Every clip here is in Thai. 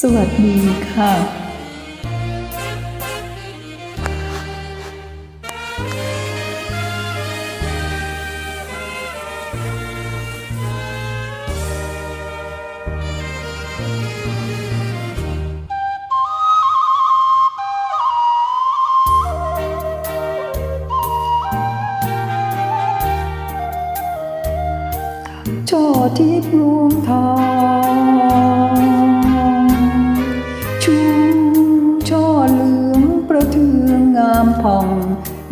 สวัสดีค่ะช่อที่พลวงทอง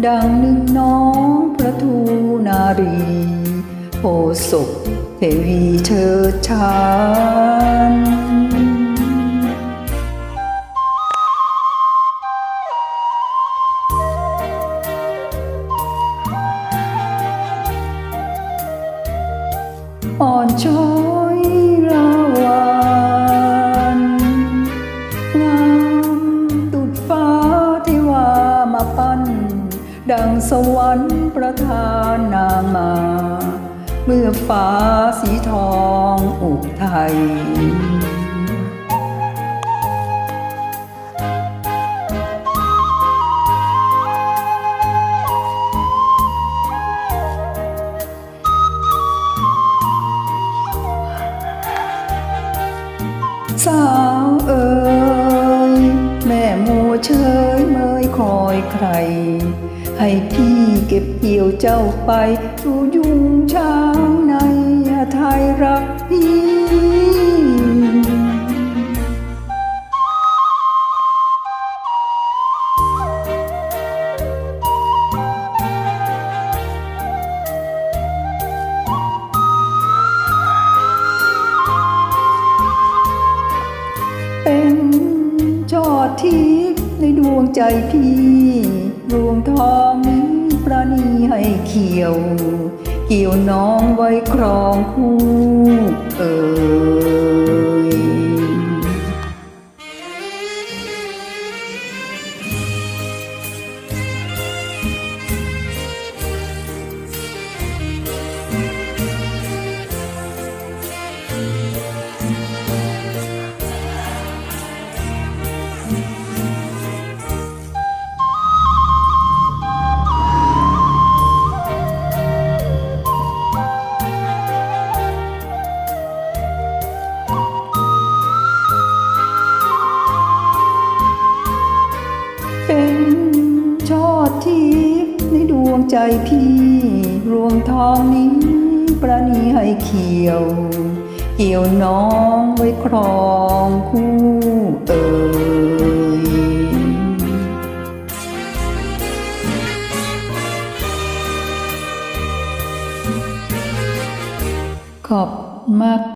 ดังหนึ่งน้องประทูนารีโอสุเทวีเชิดชานอ่อนช้อยละวา ดังสวรรค์ประทานนางมา เมื่อฟ้าสีทองอุทัยสาวเอ๋ยแม่โมเชยเมยคอยใคร ให้พี่เก็บเกี่ยวเจ้าไปดูยุงช้างในไทยรักพี่เป็นจอดทิพย์ในดวงใจพี่ รวงทองนี้ประนีให้เขียว เกี่ยวน้องไว้ครองคู่เอ่ย ใจพี่รวงทองนี้ประนีให้เขียว เกี่ยวน้องไว้ครองคู่เอ่ยขอบมาก